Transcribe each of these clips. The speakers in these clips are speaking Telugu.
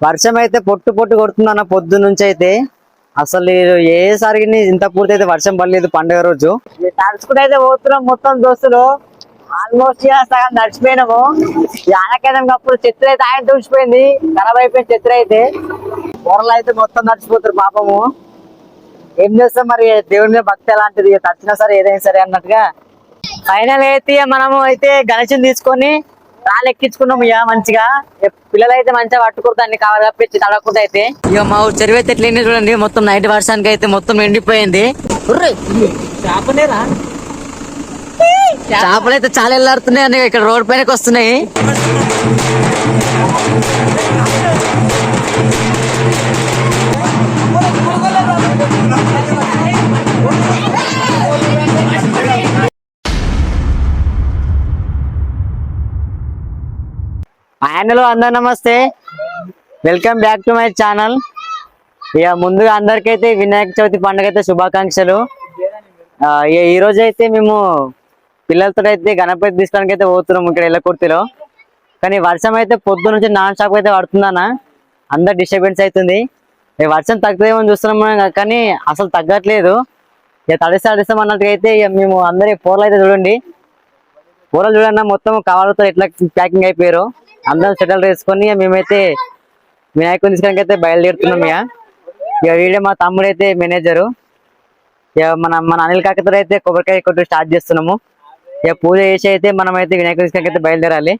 వర్షం అయితే పొట్టు పొట్టు కొడుతుంది అన్న పొద్దు నుంచి అయితే అసలు ఏ ఇంత పూర్తి అయితే వర్షం పడలేదు పండుగ రోజు. తడుచుకుంటే అయితే పోతున్నాం మొత్తం దోస్తులు. ఆల్మోస్ట్ సగం నడిచిపోయినాము ఆనకేదం అప్పుడు చెత్త అయితే ఆయన తుడిచిపోయింది. ఖరాబ్ అయిపోయింది చెత్త అయితే. కూరలు అయితే మొత్తం నడిచిపోతారు పాపము. ఏం చేస్తాం మరి? దేవుడి మీద భక్తి ఎలాంటిది? తడిచినా సరే ఏదైనా సరే అన్నట్టుగా. ఫైనల్ అయితే మనము అయితే గణేశం తీసుకొని రాళ్ళు ఎక్కించుకున్నాము ఇక మంచిగా. ఇక పిల్లలు అయితే మంచిగా పట్టుకుంటారు అన్ని కావాలి తప్పించి తడవకుండా అయితే. ఇక మా ఊరు చెరువు అయితే ఎట్లా చూడండి మొత్తం నైట్ వర్షానికి అయితే మొత్తం ఎండిపోయింది. చేపలు అయితే చాలా వెళ్ళాడుతున్నాయి అని ఇక్కడ రోడ్ పైనకి వస్తున్నాయి. హలో అందరు నమస్తే. Welcome back to my channel ఇక ముందుగా అందరికైతే వినాయక చవితి పండుగ అయితే శుభాకాంక్షలు ఇక ఈ రోజు అయితే మేము పిల్లలతో అయితే గణపతి తీసుకోవడానికి అయితే పోతున్నాం ఇక్కడ ఎల్లకుర్తిలో. కానీ వర్షం అయితే పొద్దు నుంచి నాన్ స్టాప్ అయితే పడుతుందన్న. అందరు డిస్టర్బెన్స్ అవుతుంది. ఇక వర్షం తగ్గుతుందేమో అని చూస్తున్నాం కానీ అసలు తగ్గట్లేదు. ఇక తడిస్తే తడిస్తాం అన్నట్టుగా అయితే ఇక మేము అందరి పూర్లు అయితే చూడండి. పూరలు చూడన్నా మొత్తం కవర్లతో ఎట్లా ప్యాకింగ్ అయిపోయారు. అందరం సెటిల్ వేసుకొని మేమైతే వినాయకుని తీసుకోడానికి అయితే బయలుదేరుతున్నాం ఇక. ఇక వీడే మా తమ్ముడు అయితే మేనేజరు. ఇక మన మన అనిల్ కాకతో అయితే కొబ్బరికాయ కొట్టు స్టార్ట్ చేస్తున్నాము. ఇక పూజ చేసి అయితే మనం అయితే వినాయకుని తీసుకోడానికి అయితే బయలుదేరాలి.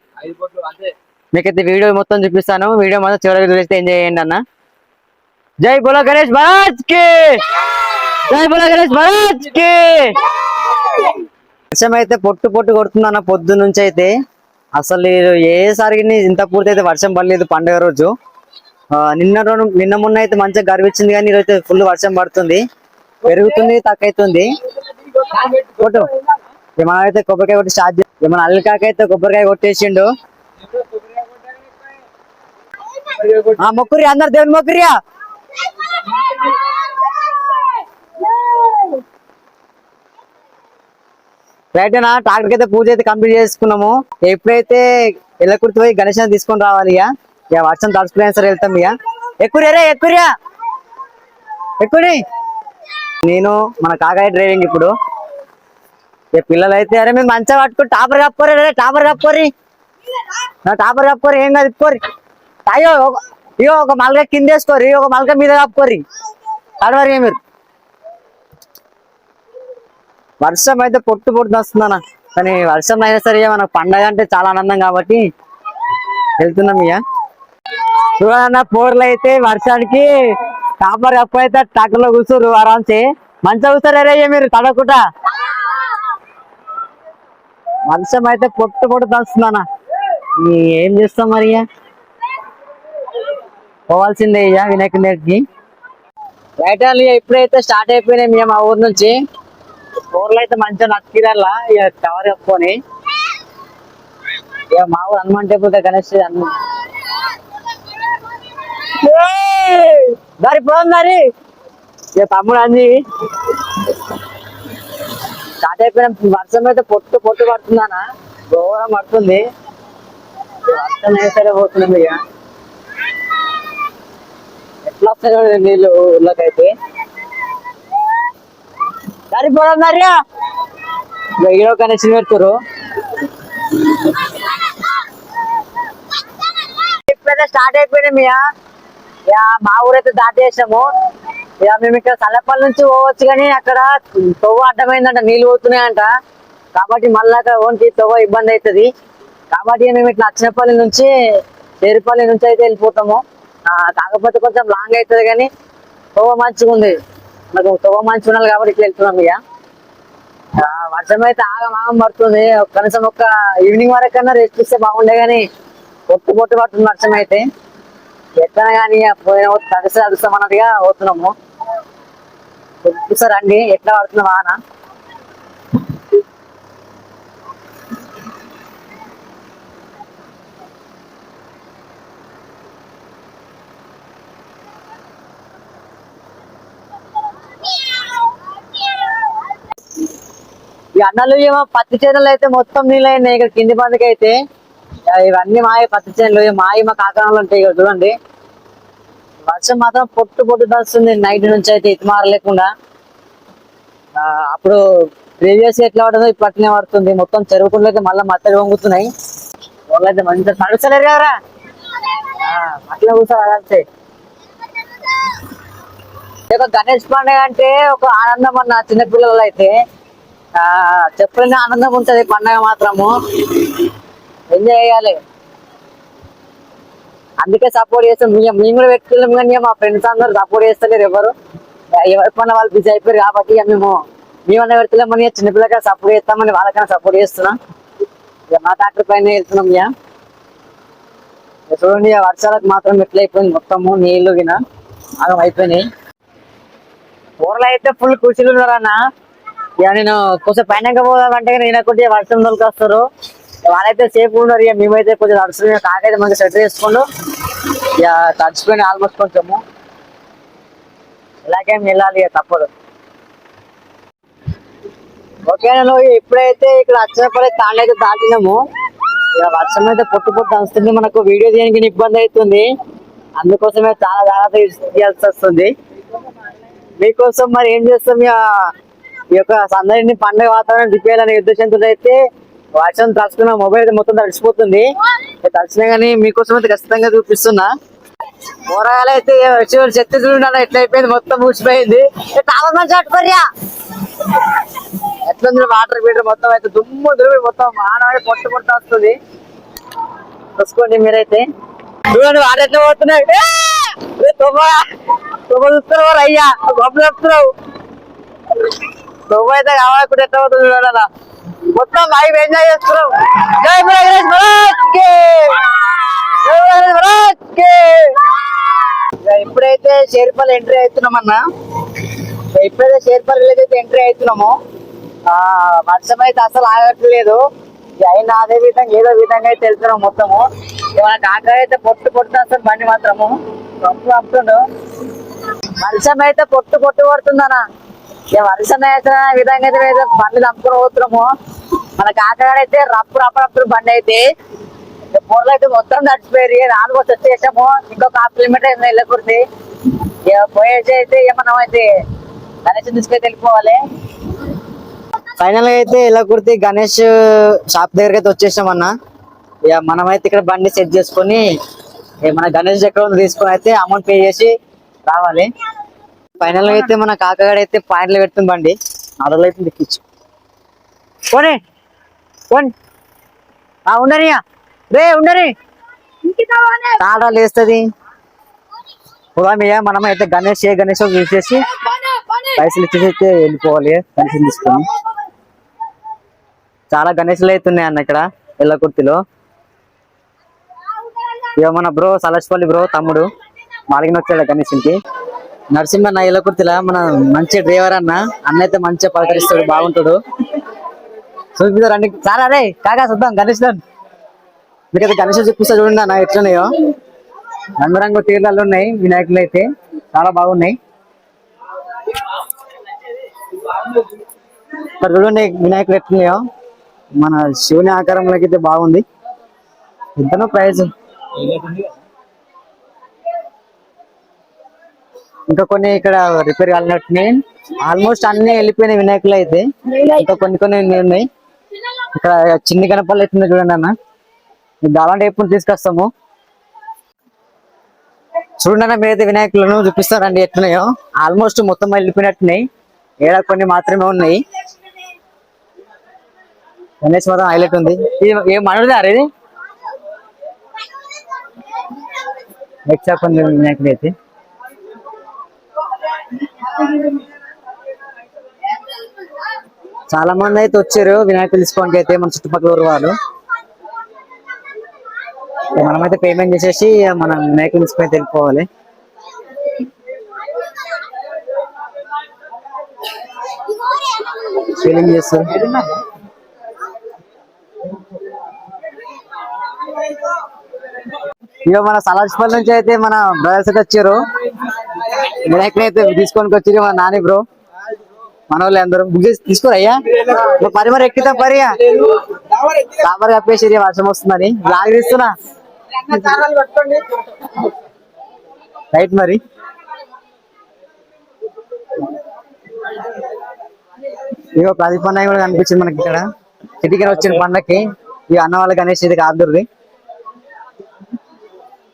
మీకైతే వీడియో మొత్తం చూపిస్తాను. వీడియో మొత్తం చివరికి చూస్తే ఎంజాయ్ చేయండి అన్న. జై బోలో గణేష్ మహారాజ్కి! జై బోలో గణేష్ మహారాజ్కి! వర్షం అయితే పొట్టు పొట్టు కొడుతుంది అన్న పొద్దు నుంచి అయితే. అసలు ఏ ఇంత పూర్తి అయితే వర్షం పడలేదు పండుగ రోజు. నిన్న రోజు నిన్న మొన్న అయితే మంచిగా గర్వించింది కానీ ఈరోజు ఫుల్ వర్షం పడుతుంది. పెరుగుతుంది తక్కువైతుంది. కొట్టు. అయితే కొబ్బరికాయ కొట్టి స్టార్ట్ చేసి మన అల్లికాక అయితే కొబ్బరికాయ కొట్టేసిండు. ఆ మొక్కురి అందరు దేవుని మొక్కురియా రైటేనా? ట్రాక్టర్ అయితే పూజ అయితే కంప్లీట్ చేసుకున్నాము. ఎప్పుడైతే ఎల్లకుర్తి పోయి గణేష్ తీసుకొని రావాలి ఇక ఇక వర్షం తడుచుకునే సరే వెళ్తాం ఇక. ఎక్కురే రే ఎక్కుని నేను మన కాకాయ డ్రైవింగ్ ఇప్పుడు. ఇక పిల్లలు అయితే అరే మీరు మంచిగా పట్టుకుని టాపర్ కప్పుకోరు రే టాపర్ కప్పుకోరి నా టాపర్ కప్పుకోరు ఏం కాదు ఇప్పుకోరి అయ్యో ఒక- ఇగో ఒక మల్క కింద వేసుకోరి ఒక మలక మీద కప్పుకోరి తడవరి మీరు. వర్షం అయితే పొట్టు పొట్టు వస్తుందన్న. కానీ వర్షం అయినా సరే మనకు పండగ అంటే చాలా ఆనందం కాబట్టి వెళ్తున్నాం ఇక. చూడన్న పోర్లు అయితే వర్షానికి టాపర్ కప్పు అయితే ట్రాక్టర్ కూర్చోరు ఆరాంచి మంచిగా కూర్చోరే మీరు తడకుండా వర్షం అయితే పొట్టు పొట్టు దంస్తుందన్న ఏం చేస్తాం మరి పోవాల్సిందే ఇక వినాయకుడి దగ్గరికి. రైట్ ఎప్పుడైతే స్టార్ట్ అయిపోయినాయి మేము ఆ ఊరు నుంచి. ఊర్లో అయితే మంచిగా నక్కిరల్లా. ఇక కవర్ కప్పుకొని ఇక మా ఊరు హనుమాన్ టెంపుల్ గణేష్ హనుమాన్ ఏయ్! దారి దారి ఇక తమ్ముడు అంది. స్టార్ట్ అయిపోయిన వర్షం అయితే పొట్టు పొట్టు పడుతుందానా ఘోరం పడుతుంది. వర్షం వేసరే పోతుంది ఇక? ఎట్లా వస్తాయి నీళ్ళు ఊళ్ళకైతే సరిపోదాం మరియా హీరో కనెక్షన్ పెడుతురు. ఇప్పుడైతే స్టార్ట్ అయిపోయినాయి మియా. ఇక మా ఊరైతే దాటేసాము ఇక మేము ఇక్కడ సల్లపల్లి నుంచి పోవచ్చు కానీ అక్కడ తవ్వ అడ్డమైందంట నీళ్ళు పోతున్నాయంట. కాబట్టి మళ్ళీ అక్కడ ఓన్కి తవ్వ ఇబ్బంది అవుతుంది కాబట్టి మేము ఇట్లా అచ్చినపల్లి నుంచి చేరుపల్లి నుంచి అయితే వెళ్ళిపోతాము. కాకపోతే కొంచెం లాంగ్ అవుతుంది కానీ తవ్వ మంచిగా ఉంది నాకు తవ్వ మంచి ఉండాలి కాబట్టి ఇట్లా వెళ్తున్నాం ఇక. వర్షం అయితే ఆగం ఆగం పడుతుంది. కనీసం ఒక్క ఈవినింగ్ వరకు కన్నా రెస్ట్ ఇస్తే బాగుండే కానీ పొట్టు పొట్టు పడుతుంది వర్షం అయితే ఎట్లా కానీ పోయిన తడిసి తడుస్తాం అన్నట్టుగా పోతున్నాము. చూసారు రండి ఎట్లా పడుతుంది వాన. ఈ అన్నలు ఏమో పత్తి చేనులు అయితే మొత్తం నీళ్ళు అయినాయి ఇక్కడ కింది బందికి అయితే ఇవన్నీ మాయ పత్తి చేనులు. మాయ మా కాకరంలో ఉంటాయి ఇక్కడ చూడండి. వర్షం మాత్రం పొట్టు పొట్టు దస్తుంది నైట్ నుంచి అయితే ఇటు లేకుండా అప్పుడు ప్రీవియస్ ఎట్లా పడుతుందో ఇప్పుడు అట్లనే పడుతుంది. మొత్తం చెరువుకుండా అయితే మళ్ళీ మత్తడి వంగుతున్నాయి. వాళ్ళు అయితే మంచిగా తడచలేరు కదరా. అట్లా కూర్చోరు అంతే. ఇక గణేష్ పండుగ అంటే ఒక ఆనందం అన్న చిన్నపిల్లలు అయితే ఆ చెప్పలేని ఆనందం ఉంటది పండగ మాత్రము. ఎంజాయ్ చేయాలి. అందుకే సపోర్ట్ చేస్తాం. మేము మేము కూడా పెట్టుకున్నాం కానీ మా ఫ్రెండ్స్ అందరు సపోర్ట్ చేస్తలేరు ఎవరు. ఎవరి పని వాళ్ళు బిజీ అయిపోయారు కాబట్టి మేము మేమన్నా పెడతలేమని చిన్నపిల్లగా సపోర్ట్ చేస్తామని వాళ్ళకైనా సపోర్ట్ చేస్తున్నాం. ఇక మా ట్రాక్టర్ పైన వెళ్తున్నాం ఇక. చూడండి ఇక వర్షాలకు మాత్రం ఎట్లా అయిపోయింది మొత్తము నీళ్ళు గిన ఆగం అయిపోయినాయి. ఊర్లో అయితే ఫుల్ ఖుషీలు ఉన్నారన్నా. ఇక నేను కొంచెం పైన పోదామంటే నేను కొద్దిగా వర్షం తోలికి వస్తారు వాళ్ళైతే సేఫ్ ఉన్నారు ఇక మేమైతే కొంచెం తడుచుకుని కాకైతే మంచిగా సెట్ చేసుకోండు ఇక తడిచిపోయిన ఆల్మోస్ట్ కొంచెము ఇలాగే వెళ్ళాలి ఇక తప్పదు. ఓకే నేను ఇప్పుడైతే ఇక్కడ వచ్చినప్పుడే తాళ్ళు దాటినాము. ఇక వర్షం అయితే పొట్టు పొట్టు వస్తుంది మనకు. వీడియో తీయడానికి ఇబ్బంది అవుతుంది. అందుకోసమే చాలా జాగ్రత్త తీయాల్సి వస్తుంది. మీకోసం మరి ఏం చేస్తాం ఇక? ఈ యొక్క సందడిని పండుగ వాతావరణం దిప్పేయాలనే ఉద్దేశంతో అయితే వర్షం తలుచుకున్న మొబైల్ అయితే మొత్తం తడిచిపోతుంది తడిచినా కానీ మీకోసం అయితే ఖచ్చితంగా చూపిస్తున్నా. కూరగాయలు అయితే చివరి చెత్త చూడండి ఎట్లా అయిపోయింది? మొత్తం ఊసిపోయింది. చాలా చట్టుకోర్యా ఎట్లా వాటర్ బీటర్ మొత్తం అయితే? దుమ్ము దుమ్మి మొత్తం మానవాడి పొట్టు పొట్టు వస్తుంది. చూసుకోండి మీరైతే. చూడండి వాడు ఎట్లా పోతున్నాయి. తుమ్మ తుమ్మ చూస్తున్నావు అయ్యా? గొప్ప చెప్తున్నావు. నువ్వు అయితే కావాలనుకుంటే ఎట్లా పోతుంది చూడాలా? మొత్తం లైవ్ ఎంజాయ్ చేస్తున్నావు జై జై ఇప్పుడైతే షేర్పల్ ఎంట్రీ అవుతున్నామన్నా ఇప్పుడైతే షేర్పల్ విలేజ్ అయితే ఎంట్రీ అవుతున్నాము. ఆ వర్షం అయితే అసలు ఆగట్లేదు. ఇక అయినా అదే విధంగా ఏదో విధంగా అయితే వెళ్తున్నాం మొత్తము. ఇక మన అయితే పొట్టు పొట్టు అసలు బండి మాత్రము. పంపు పంపుతుండు వర్షం అయితే పొట్టు పొట్టు పడుతుందనా ఇక అయితే విధంగా అయితే బండి దంపుకొని పోతున్నాము. మన కాకాడైతే రప్పు రప్పు బండి అయితే. ఇక పొరలు అయితే మొత్తం తడిచిపోయి నాలుగు వచ్చేసాము ఇంకొక హాఫ్ కిలోమీటర్ అయింది వెళ్ళకూడదు. ఇక పోయేసి అయితే మనం అయితే గణేష్ తీసుకొని వెళ్ళిపోవాలి. ఫైనల్గా అయితే ఇలా కుర్తి గణేష్ షాప్ దగ్గరికి అయితే వచ్చేసాం అన్న. ఇక మనం అయితే ఇక్కడ బండి సెట్ చేసుకొని ఇక మన గణేష్ ఎక్కడ ఉంది తీసుకొని అయితే అమౌంట్ పే చేసి రావాలి. ఫైనల్ అయితే మన కాకగాడు అయితే పాయింట్లు పెడుతుంది బండి. అరలో అయితే దిక్కిచ్చు పోనీ పోనీ. ఆ ఉండని రే ఉండని. తాడా లేస్తుంది. పోదామియా మనం అయితే గణేష్ ఏ గణేష్ చూసేసి పైసలు ఇచ్చేసి వెళ్ళిపోవాలి గణేష్ తీసుకొని. చాలా గణేష్లు అయితే ఉన్నాయి అన్న ఇక్కడ ఎల్లకుర్తిలో. ఇక మన బ్రో సలస్పల్లి బ్రో తమ్ముడు. మాలిగిన వచ్చాడు గణేష్కి నరసింహ అన్న ఎల్లకుర్తిలో మన మంచి డ్రైవర్ అన్న అన్న అయితే మంచిగా పలకరిస్తాడు బాగుంటాడు. చూపిస్తారు రండి. సార్ అరే కాకా చూద్దాం గణేష్ దాన్. మీకైతే గణేష్ చూపిస్తా చూడండి అన్న ఎట్లున్నాయో. రంగురంగు తీర్లలో ఉన్నాయి వినాయకులు అయితే. చాలా బాగున్నాయి. ఇక్కడ చూడండి వినాయకులు ఎట్లున్నాయో. మన శివుని ఆకారంలోకి అయితే బాగుంది. ఎంతనో ప్రైజ్. ఇంకా కొన్ని ఇక్కడ రిపేర్ కాలినట్టున్నాయి ఆల్మోస్ట్ అన్ని వెళ్ళిపోయినాయి వినాయకులు అయితే. ఇంకా కొన్ని కొన్ని ఉన్నాయి ఇక్కడ చిన్ని గణపలు అయితే చూడండి అన్న. దాలాంటి ఎప్పుడు తీసుకొస్తాము. చూడండి అన్న మీరైతే వినాయకులను చూపిస్తారండి ఎట్లున్నాయో. ఆల్మోస్ట్ మొత్తం వెళ్ళిపోయినట్టున్నాయి. ఏడ కొన్ని మాత్రమే ఉన్నాయి. గణేష్ మాత్రం హైలైట్ ఉంది. ఇది ఏ మనది అరే ఇది? నెక్స్ట్ వినాయకుడు అయితే. చాలా మంది అయితే వచ్చారు. వినాయక తీసుకోవడానికి అయితే మన చుట్టుపక్కల ఊరు వాళ్ళు. మనమైతే పేమెంట్ చేసేసి మనం వినాయకులు తీసుకొని అయితే వెళ్ళిపోవాలి. ఫీలింగ్ చేస్తారు. ఇక మన సలాజ్పల్లి నుంచి అయితే మన బ్రదర్స్ అయితే వచ్చారు. వినాయకునైతే తీసుకొని వచ్చి మా నాని బ్రో. మన వాళ్ళు అందరూ. బుక్ చేసి తీసుకోరయ్యా? పరి మరి ఎక్కితే పరియా కాపర్ కప్పేసి వర్షం వస్తుందని. లాగ్ తీస్తున్నా. రైట్ మరి. ఇగో ప్రతి పండుగ కూడా కనిపించింది మనకి ఇక్కడ. చిటికెన వచ్చిన పండగకి ఈ అన్న వాళ్ళకి గణేష్ ఇది కాదుర్రి.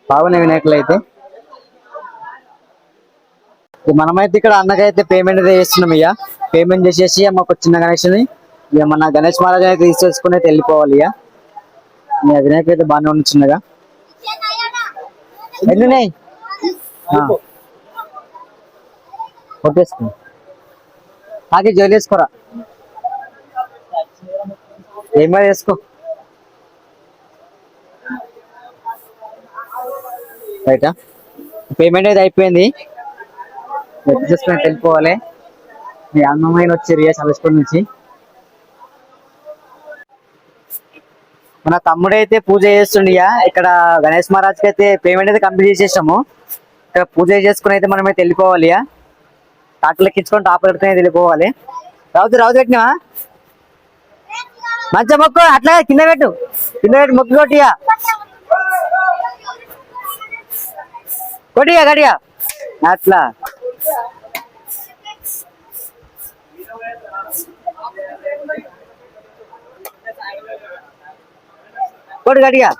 బాగున్నాయి వినాయకులు అయితే మనమైతే ఇక్కడ అన్నకైతే పేమెంట్ చేస్తున్నాం ఇక. పేమెంట్ చేసేసి మాకు చిన్న కనెక్షన్ ఇక మన గణేష్ మహారాజ్ అయితే తీసుకొని అయితే వెళ్ళిపోవాలి ఇక. ఇక వినాయకుడు అయితే బాగానే ఉంది చిన్నగా. ఎన్ని ఉన్నాయి కొట్టేసుకో. ఆగి జోలి వేసుకోరా ఏం మరి వేసుకో. రైటా పేమెంట్ అయితే అయిపోయింది. చేసుకుని వెళ్ళిపోవాలి. మీ అన్నమైన వచ్చి రియా సలస్పూర్ నుంచి. మన తమ్ముడైతే పూజ చేస్తుండియా. ఇక్కడ గణేష్ మహారాజ్కి అయితే పేమెంట్ అయితే కంప్లీట్ చేసేసాము. ఇక్కడ పూజ చేసుకుని అయితే మనమే తెలియపోవాలి వెళ్ళిపోవాలి ఇక. టాక్టర్ ఎక్కించుకొని టాప్ పెట్టుకుని అయితే వెళ్ళిపోవాలి. రావుతు రావుతు మంచి మంచిగా మొక్కు అట్లా కింద పెట్టు. కింద పెట్టు మొక్కు కొట్టియా కొట్టియా గడియా అట్లా. కొడు గడిగా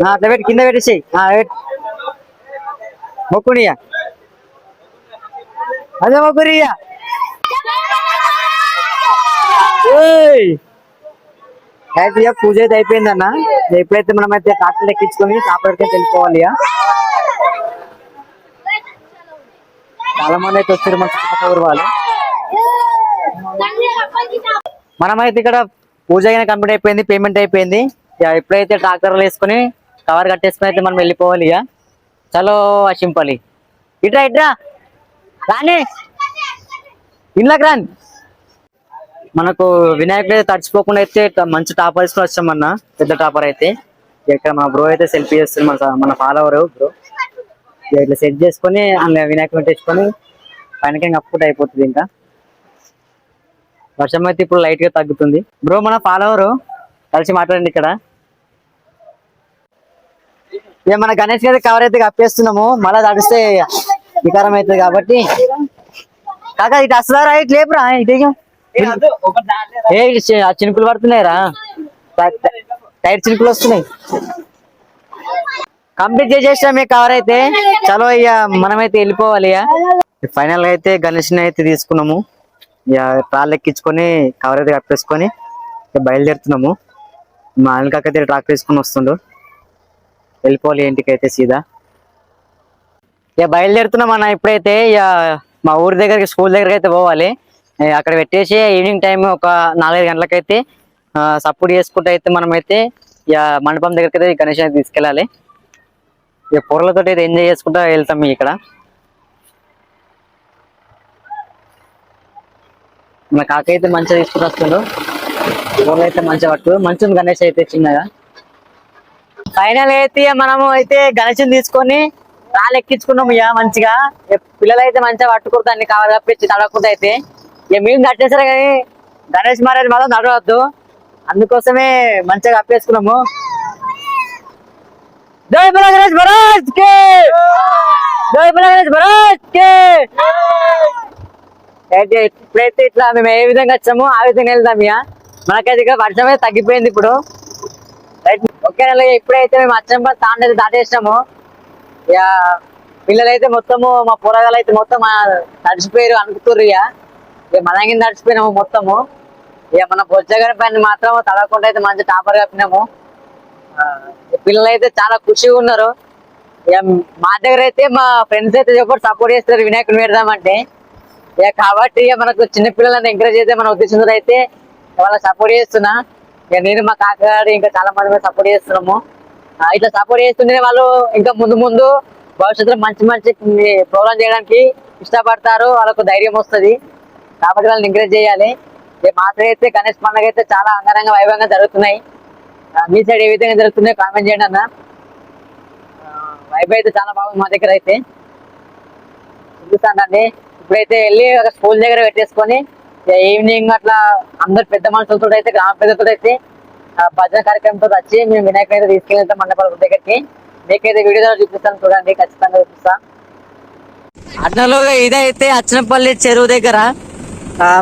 ఆ, అట్లా పెట్టి కింద పెట్టేసి మొక్కునియా అదే మొక్కురియా అయితే ఇక పూజ అయితే అయిపోయిందన్న ఎప్పుడైతే మనం అయితే ట్రాక్టర్ ఎక్కించుకొని కాపడికి వెళ్ళిపోవాలి ఇక. చాలా మంది అయితే వచ్చారు మన చుట్టుపక్కల వాళ్ళు. మనమైతే ఇక్కడ పూజ అయిన కంప్లీట్ అయిపోయింది పేమెంట్ అయిపోయింది. ఇక ఎప్పుడైతే ట్రాక్టర్లు వేసుకొని కవర్ కట్టేసుకుని అయితే మనం వెళ్ళిపోవాలి ఇక. చలో అశింపలి ఇట్రా ఇట్రా. రాని. ఇంట్లోకి రాని. మనకు వినాయకుడు అయితే తడిచిపోకుండా అయితే మంచి టాపర్ వేసుకొని వచ్చామన్న పెద్ద టాపర్ అయితే. ఇక్కడ మా బ్రో అయితే సెల్ఫీ చేస్తుంది మన మన ఫాలోవర్ బ్రో ఇట్లా సెట్ చేసుకొని అందులో వినాయకుడు తెచ్చుకొని పైనకి అప్పుకుంటే అయిపోతుంది ఇంకా. వర్షం అయితే ఇప్పుడు లైట్గా తగ్గుతుంది. బ్రో మన ఫాలోవర్ కలిసి మాట్లాడండి ఇక్కడ. ఇక మన గణేష్ గారి కవర్ అయితే కప్పేస్తున్నాము. మళ్ళీ తడిస్తే వికారం అవుతుంది కాబట్టి. కాకా ఇటు వస్తుందా ఇటు లేపురా. ఇటు ఇయ్యం. ఏ ఇటు చి- ఆ చినుకులు పడుతున్నాయిరా. టైర్ చినుకులు వస్తున్నాయి. కంప్లీట్ చేసేసాం మీ కవర్ అయితే. చలో ఇక మనమైతే వెళ్ళిపోవాలి ఇక. ఫైనల్గా అయితే గణేష్ అయితే తీసుకున్నాము. ఇక ట్రాల్ ఎక్కించుకొని కవర్ అయితే కప్పేసుకొని బయలుదేరుతున్నాము. మా అనిల్ అయితే ట్రాక్టర్ తీసుకొని వస్తుండు. వెళ్ళిపోవాలి ఇంటికైతే సీదా. ఇక బయలుదేరుతున్నాం అన్న ఇప్పుడైతే. ఇక మా ఊరి దగ్గరికి స్కూల్ దగ్గరికి అయితే పోవాలి. అక్కడ పెట్టేసి ఈవినింగ్ టైం ఒక నాలుగైదు గంటలకైతే సపోర్ట్ చేసుకుంటూ అయితే మనమైతే ఇక మండపం దగ్గరికి అయితే గణేష్ అయితే తీసుకెళ్ళాలి. ఇక పొరలతో అయితే ఎంజాయ్ చేసుకుంటా వెళ్తాం ఇక్కడ. మన కాక అయితే మంచిగా తీసుకుని వస్తుండు. పొరలు అయితే మంచిగా పట్టు మంచి ఉంది గణేష్ అయితే చిన్నగా. ఫైనల్ అయితే మనము అయితే గణేష్ని తీసుకొని రాళ్ళు ఎక్కించుకున్నాం ఇక మంచిగా. పిల్లలు అయితే మంచిగా పట్టుకుంటా అన్ని కావాలి తప్పించి తడవకుండా అయితే. ఇక మేము కట్టేసారు కానీ గణేష్ మహారాజ్ మాత్రం నడవద్దు. అందుకోసమే మంచిగా కప్పేసుకున్నాము. జై బల గణేష్ మహారాజ్ కే జై బల గణేష్ మహారాజ్ కే అయితే ఇప్పుడైతే ఇట్లా మేము ఏ విధంగా వచ్చామో ఆ విధంగా వెళ్దాం ఇక. మనకైతే ఇక వర్షం అయితే తగ్గిపోయింది ఇప్పుడు. రైట్ ఓకే ఇప్పుడైతే మేము అచ్చంప తాండేది దాటేసినాము. ఇక పిల్లలైతే మొత్తము మా పొరగాలు అయితే మొత్తం నడిచిపోయారు తడిసిపోయారు అనుకుతుర్రు ఇక. ఇక మన కింద మొత్తము. ఇక మన బొజ్జగారి పైన మాత్రం తడవకుండా అయితే మంచి టాపర్ కప్పినాము. పిల్లలు అయితే చాలా ఖుషిగా ఉన్నారు. ఇక మా దగ్గర అయితే మా ఫ్రెండ్స్ అయితే చెప్పారు సపోర్ట్ చేస్తారు. వినాయకుని పెడదామంటే. ఇక కాబట్టి ఇక మనకు చిన్నపిల్లలను ఎంకరేజ్ అయితే మన ఉద్దేశంతో అయితే వాళ్ళకి సపోర్ట్ చేస్తున్నా. ఇక నేను మా కాకగాడు ఇంకా చాలా మంది సపోర్ట్ చేస్తున్నాము. ఇట్లా సపోర్ట్ చేస్తుంటే వాళ్ళు ఇంకా ముందు ముందు భవిష్యత్తులో మంచి మంచి ప్రోగ్రామ్ చేయడానికి ఇష్టపడతారు. వాళ్ళకు ధైర్యం వస్తుంది. కాబట్టి వాళ్ళని ఎంకరేజ్ చేయాలి. ఇక మా అయితే గణేష్ పండుగ అయితే చాలా అంగరంగ వైభవంగా జరుగుతున్నాయి. మీ సైడ్ ఏ విధంగా జరుగుతుందో కామెంట్ చేయండి అన్న. వైబ్ అయితే చాలా బాగుంది మా దగ్గర అయితే. చూస్తానండి ఇప్పుడైతే వెళ్ళి ఒక స్కూల్ దగ్గర పెట్టేసుకొని ఈవినింగ్ అట్లా అందరు పెద్ద మనుషులతో అయితే గ్రామ పెద్దతో అయితే భజన కార్యక్రమంతో వచ్చి మేము వినాయకుని అయితే తీసుకెళ్తాం మండపాల దగ్గరికి. మీకైతే వీడియో చూపిస్తాను చూడండి ఖచ్చితంగా చూపిస్తా. అడ్డలోగా ఇదైతే అచ్చనపల్లి చెరువు దగ్గర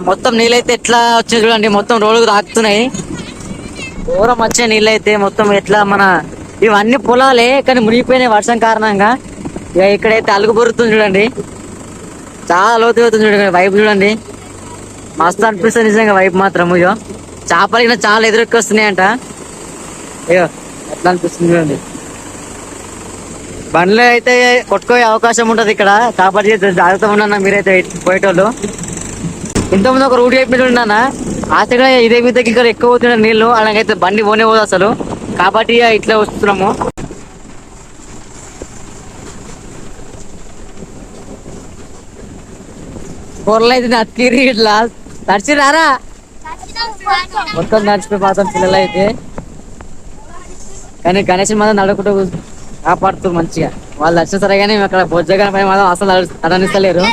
మొత్తం నీళ్ళైతే ఎట్లా వచ్చింది చూడండి మొత్తం రోడ్డు తాకుతున్నాయి దూరం వచ్చే నీళ్ళైతే మొత్తం ఎట్లా మన ఇవన్నీ పొలాలే కానీ మునిగిపోయినాయి వర్షం కారణంగా. ఇక ఇక్కడైతే అలుగు పొరుతుంది చూడండి. చాలా లోతు అవుతుంది చూడండి వైపు చూడండి. మస్తు అనిపిస్తుంది నిజంగా వైపు మాత్రం ఇగో. చేపలు ఇక్కడ చాలా ఎదురెక్కి వస్తున్నాయంట. అయ్యో ఎట్లా అనిపిస్తుంది చూడండి. బండ్లు అయితే కొట్టుకోయే అవకాశం ఉంటుంది ఇక్కడ. కాబట్టి జాగ్రత్తగా ఉన్నా మీరైతే పోయేటోళ్ళు. ఇంతకుముందు ఒక రూట్ చెప్పి ఉన్నానా? ఆ సైడ్ ఇదే మీద ఇక్కడ ఎక్కువ పోతున్నాడు నీళ్ళు అలాగైతే బండి పోనే పోదు అసలు. కాబట్టి ఇట్లా వస్తున్నాము. కూరలు అయితే నచ్చిరి ఇట్లా. నడిచిరారా మొత్తం నడిచిపోయి పాతం పిల్లలు అయితే. కానీ గణేష్ మాత్రం నడుకుంటూ కాపాడుతూ మంచిగా. వాళ్ళు నచ్చిన సరే కానీ అక్కడ బొజ్జగా పైన మాత్రం అసలు అడనిస్తలేరు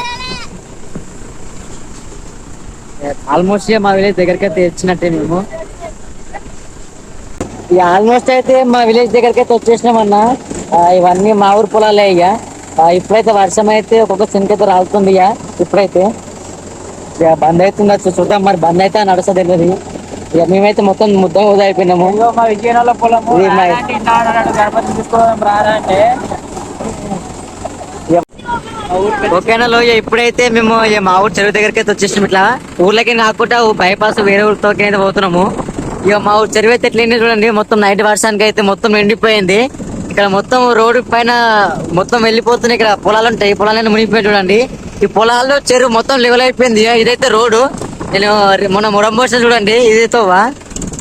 ఆల్మోస్ట్ మా విలేజ్ దగ్గరికి అయితే వచ్చినట్టే మేము. ఇక ఆల్మోస్ట్ అయితే మా విలేజ్ దగ్గరికి అయితే వచ్చేసినామన్నా ఇవన్నీ మా ఊరు పొలాలే ఇక. ఇప్పుడైతే వర్షం అయితే ఒక్కొక్క చిన్నకైతే రాలుతుంది ఇక ఇప్పుడైతే. ఇక బంద్ అవుతుంది చూద్దాం మరి బంద్ అయితే నడుస్తుంది తెలియదు ఇక మేమైతే మొత్తం ముద్దం ఊదా అయిపోయినాము. ఇదిగో మా విజయనగరంలో పొలము ఇది మా- రారా అంటే ఇన్నాడు అన్నాడు, గణపతి తీసుకోవడం రారా అంటే మా ఊరు పెద్ద ఓకేనా లోయ ఇప్పుడైతే మేము మా ఊరు చెరువు దగ్గరికి అయితే వచ్చేసినాం ఇట్లా. ఊర్లకి కాకుండా బైపాస్ వేరే ఊరితోకి అయితే పోతున్నాము. ఇక మా ఊరు చెరువు అయితే ఎట్లయింది చూడండి మొత్తం నైట్ వర్షానికి అయితే మొత్తం ఎండిపోయింది ఇక్కడ మొత్తం రోడ్డు పైన మొత్తం వెళ్ళిపోతున్నాయి ఇక్కడ పొలాలు ఉంటాయి. ఈ పొలాలన్నీ మునిగిపోయి చూడండి. ఈ పొలాల్లో చెరువు మొత్తం లెవెల్ అయిపోయింది. ఇదైతే రోడ్డు. నేను మొన్న మురంబోసిన చూడండి ఇదేతోవా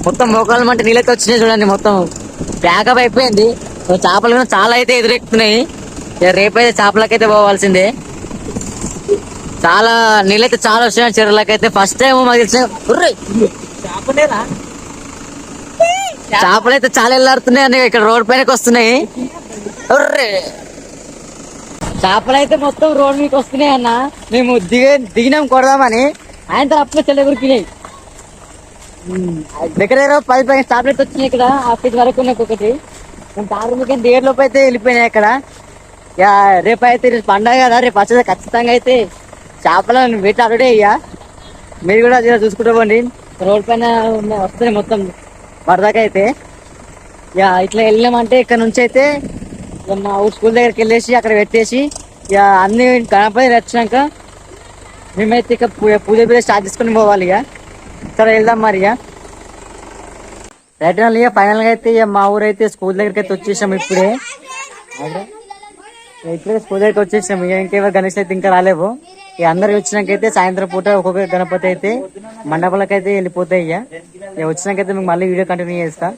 మొత్తం మోకాలు అంటే నీళ్ళకి వచ్చినాయి చూడండి మొత్తం. ప్యాకప్ అయిపోయింది. చేపలు కూడా చాలా అయితే ఎదురెక్కుతున్నాయి. రేపైతే చేపలకైతే పోవాల్సిందే. చాలా నీళ్ళైతే చాలా వచ్చినాయి చెరువులకైతే ఫస్ట్ టైం మాకు తెలిసిన చేపలు అయితే చాలా వెళ్ళాడుతున్నాయి అని ఇక్కడ రోడ్ పైనకి వస్తున్నాయి! చేపలు అయితే మొత్తం రోడ్ మీకు వస్తున్నాయి అన్న. మేము దిగ దిగినాం కొడదామని. ఆయన అప్పుడే చెల్లెగురికినాయి దగ్గర దగ్గర పది పది టాబ్లెట్స్ వచ్చినాయి ఇక్కడ ఆఫీస్ వరకు ఉన్నాయి ఒకటి మేము తారు దేర్ లోపు అయితే వెళ్ళిపోయినాయి ఇక్కడ యా రేపు అయితే రేపు పండగ కదా రేపు వచ్చేది ఖచ్చితంగా అయితే. చేపలను పెట్టి అడుడే అయ్యా మీరు కూడా జర చూసుకుంటూ పోండి. రోడ్ పైన వస్తుంది మొత్తం వరదాకా అయితే. యా ఇట్లా వెళ్ళామంటే ఇక్కడ నుంచి అయితే ఇక మా ఊరు స్కూల్ దగ్గరికి వెళ్ళేసి అక్కడ పెట్టేసి ఇక అన్ని గణపతి వచ్చినాక మేమైతే ఇక పూజ పూజ స్టార్ట్ చేసుకుని పోవాలి ఇక. సరే వెళ్దాం మరి ఇక. రైట్ ఇక ఫైనల్గా అయితే ఇక మా ఊరు అయితే స్కూల్ దగ్గరికి అయితే వచ్చేసాం ఇప్పుడే. ఇప్పుడే పూజకి దగ్గరికి వచ్చేసాం ఇక ఇంకెవరు గణేష్ అయితే ఇంకా రాలేవు. ఇక అందరు వచ్చినాకైతే సాయంత్రం పూట ఒక్కొక్క గణపతి అయితే మండపాలకైతే వెళ్ళిపోతాయి ఇక. ఇక వచ్చినాకైతే మీకు మళ్ళీ వీడియో కంటిన్యూ చేస్తా.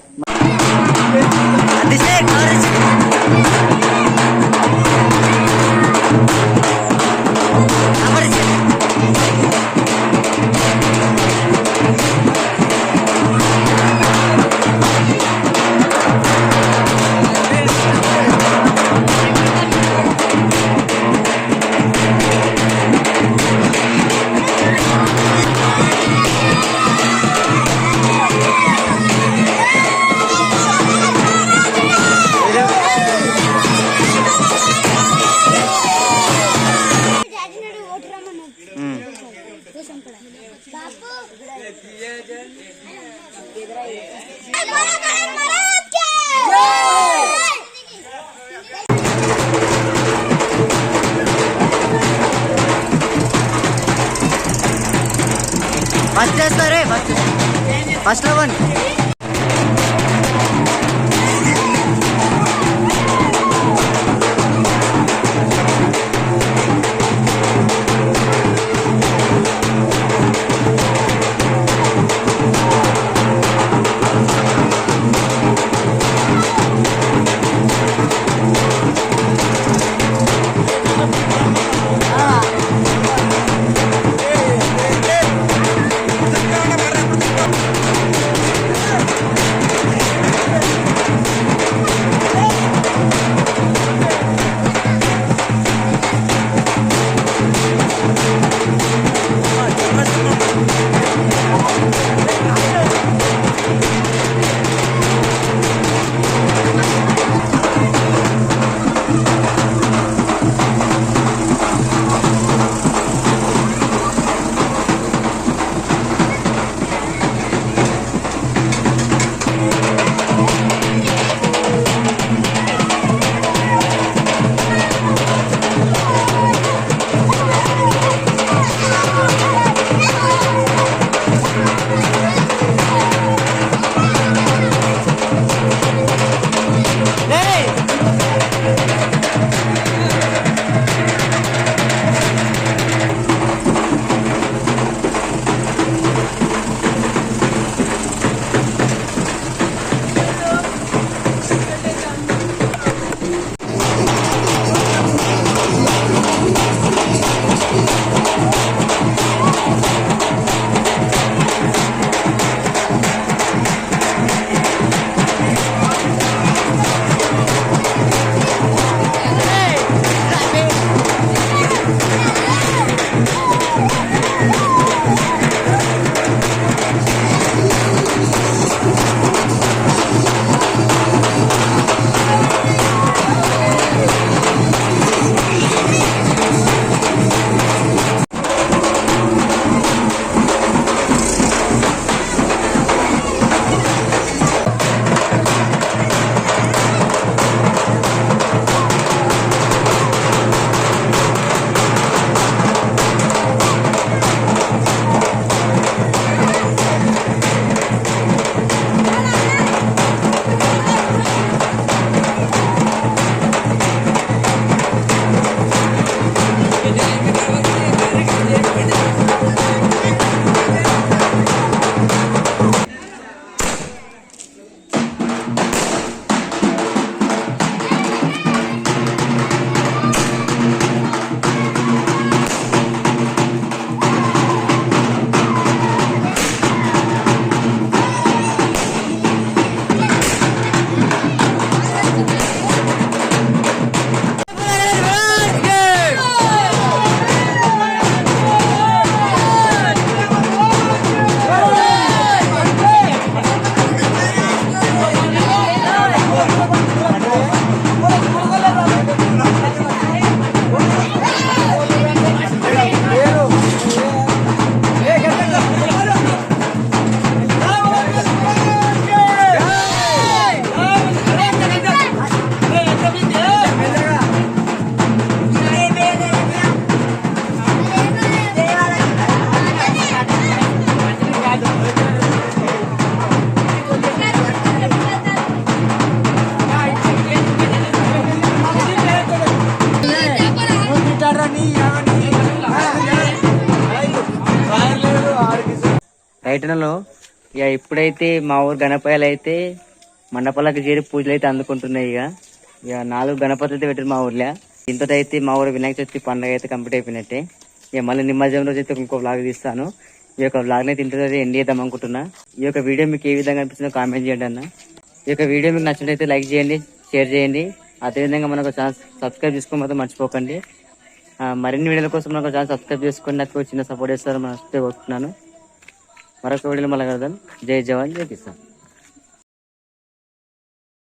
పెట్టినలో ఇక ఇప్పుడైతే మా ఊరు గణపయ్యలు అయితే మండపాలకు చేరి పూజలు అయితే అందుకుంటున్నాయి ఇక. ఇక నాలుగు గణపతులు అయితే పెట్టారు మా ఊర్లో. దీంతో అయితే మా ఊరు వినాయక చవితి పండుగ అయితే కంప్లీట్ అయిపోయినట్టే. ఇక మళ్ళీ నిమజ్జనం రోజు అయితే ఇంకో బ్లాగ్ తీస్తాను. ఈ యొక్క వ్లాగ్ అయితే ఇంటర్ ఎండ్ చేద్దాం అనుకుంటున్నా. ఈ యొక్క వీడియో మీకు ఏ విధంగా అనిపిస్తుందో కామెంట్ చేయండి అన్న. ఈ యొక్క వీడియో మీకు నచ్చినట్లయితే లైక్ చేయండి షేర్ చేయండి. అదేవిధంగా మనకు ఛాన్స్ సబ్స్క్రైబ్ చేసుకోవడం మాత్రం మర్చిపోకండి. మరిన్ని వీడియోల కోసం మనకు ఛాన్స్ సబ్స్క్రైబ్ చేసుకుని నాకు చిన్న సపోర్ట్ చేస్తారని మనసు కోరుతున్నాను మరొక వీడియోలో మళ్ళీ కలుద్దాం జై జవాన్ జై కిసాన్